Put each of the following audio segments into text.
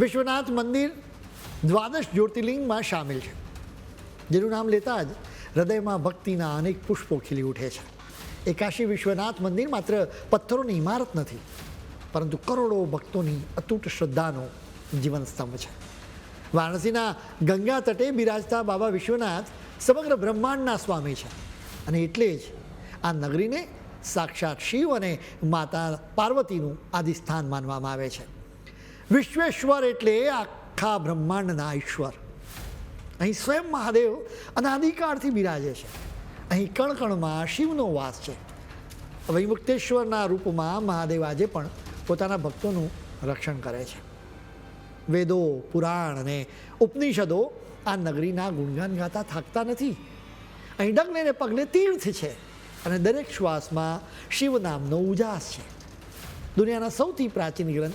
વિશ્વનાથ મંદિર દ્વાદશ જ્યોતિર્લિંગમાં સામેલ છે. જેનું નામ લેતા જ હૃદયમાં ભક્તિના અનેક પુષ્પો ખીલી ઉઠે છે. એ કાશી વિશ્વનાથ મંદિર માત્ર પથ્થરોની ઇમારત નથી, પરંતુ કરોડો ભક્તોની અતૂટ શ્રદ્ધાનો જીવન સ્તંભ છે. વારાણસીના ગંગા તટે બિરાજતા બાબા વિશ્વનાથ સમગ્ર બ્રહ્માંડના સ્વામી છે અને એટલે જ આ નગરીને સાક્ષાત શિવ અને માતા પાર્વતીનું આદિસ્થાન માનવામાં આવે છે. વિશ્વેશ્વર એટલે આખા બ્રહ્માંડના ઈશ્વર. અહીં સ્વયં મહાદેવ અનાદિકાળથી બિરાજે છે. અહીં કણકણમાં શિવનો વાસ છે. વૈમુક્તેશ્વરના રૂપમાં મહાદેવ આજે પણ પોતાના ભક્તોનું રક્ષણ કરે છે. વેદો, પુરાણ અને ઉપનિષદો આ નગરીના ગુણગાન ગાતા થાકતા નથી. અહીં ડગલે ને પગલે તીર્થ છે અને દરેક શ્વાસમાં શિવ નામનો ઉજાસ છે. દુનિયાના સૌથી પ્રાચીન ગ્રંથ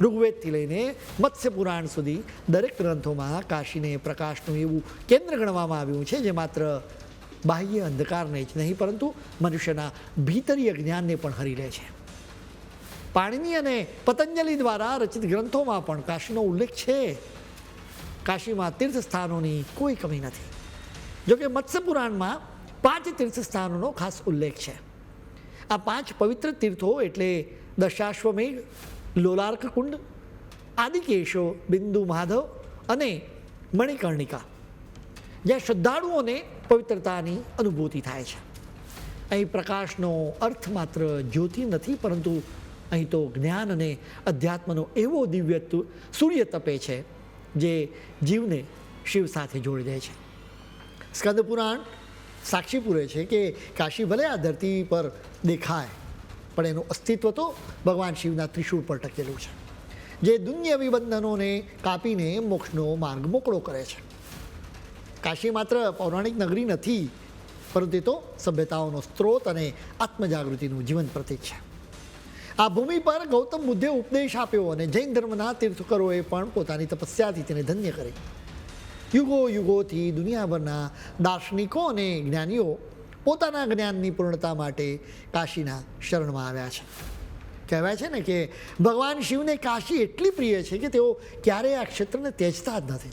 ઋગ્વેદથી લઈને મત્સ્ય પુરાણ સુધી દરેક ગ્રંથોમાં કાશીને પ્રકાશનું એવું કેન્દ્ર ગણવામાં આવ્યું છે જે માત્ર બાહ્ય અંધકારને જ નહીં પરંતુ મનુષ્યના ભીતરીય જ્ઞાનને પણ હરી લે છે પાણીની અને પતંજલિ દ્વારા રચિત ગ્રંથોમાં પણ કાશીનો ઉલ્લેખ છે કાશીમાં તીર્થસ્થાનોની કોઈ કમી નથી જોકે મત્સ્ય પુરાણમાં પાંચ તીર્થસ્થાનોનો ખાસ ઉલ્લેખ છે આ પાંચ પવિત્ર તીર્થો એટલે દશાશ્વમેઘ લોલાર્ક કુંડ, આદિકેશો, બિંદુ માધવ અને મણિકર્ણિકા. જ્યાં શ્રદ્ધાળુઓને પવિત્રતાની અનુભૂતિ થાય છે. અહીં પ્રકાશનો અર્થ માત્ર જ્યોતિ નથી, પરંતુ અહીં તો જ્ઞાન અને અધ્યાત્મનો એવો દિવ્ય સૂર્ય તપે છે, જે જીવને શિવ સાથે જોડી દે છે. સ્કંદ પુરાણ સાક્ષી પૂરે છે કે કાશી ભલે આ ધરતી પર દેખાય પણ એનું અસ્તિત્વ તો ભગવાન શિવના ત્રિશૂળ પર ટકેલું છે. જે દુન્યવી બંધનોને કાપીને મોક્ષનો માર્ગ મોકળો કરે છે. કાશી માત્ર પૌરાણિક નગરી નથી, પરંતુ તો સભ્યતાઓનો સ્ત્રોત અને આત્મજાગૃતિનું જીવન પ્રતીક છે. આ ભૂમિ પર ગૌતમ બુદ્ધે ઉપદેશ આપ્યો અને જૈન ધર્મના તીર્થકરોએ પણ પોતાની તપસ્યાથી તેને ધન્ય કરી. યુગો યુગોથી દુનિયાભરના દાર્શનિકો અને જ્ઞાનીઓ પોતાના જ્ઞાનની પૂર્ણતા માટે કાશીના શરણમાં આવ્યા છે. કહેવાય છે ને કે ભગવાન શિવને કાશી એટલી પ્રિય છે કે તેઓ ક્યારેય આ ક્ષેત્રને ત્યજતા જ નથી.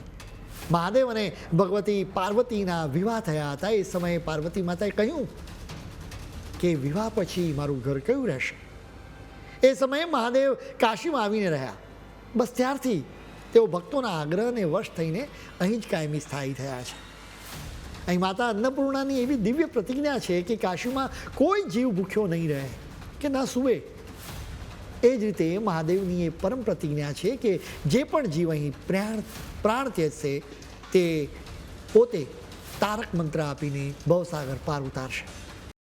મહાદેવ અને ભગવતી પાર્વતીના વિવાહ થયા હતા. એ સમયે પાર્વતી માતાએ કહ્યું કે વિવાહ પછી મારું ઘર કયું રહેશે? એ સમયે મહાદેવ કાશીમાં આવીને રહ્યા. બસ ત્યારથી તેઓ ભક્તોના આગ્રહને વશ થઈને અહીં જ કાયમી સ્થાયી થયા છે. અહીં માતા અન્નપૂર્ણાની એવી દિવ્ય પ્રતિજ્ઞા છે કે કાશીમાં કોઈ જીવ ભૂખ્યો નહીં રહે, કે ના સૂવે. એ જ રીતે મહાદેવની એ પરમ પ્રતિજ્ઞા છે કે જે પણ જીવ અહીં પ્રાણ પ્રાણ ત્યજશે, તે પોતે તારક મંત્ર આપીને ભવસાગર પાર ઉતારશે.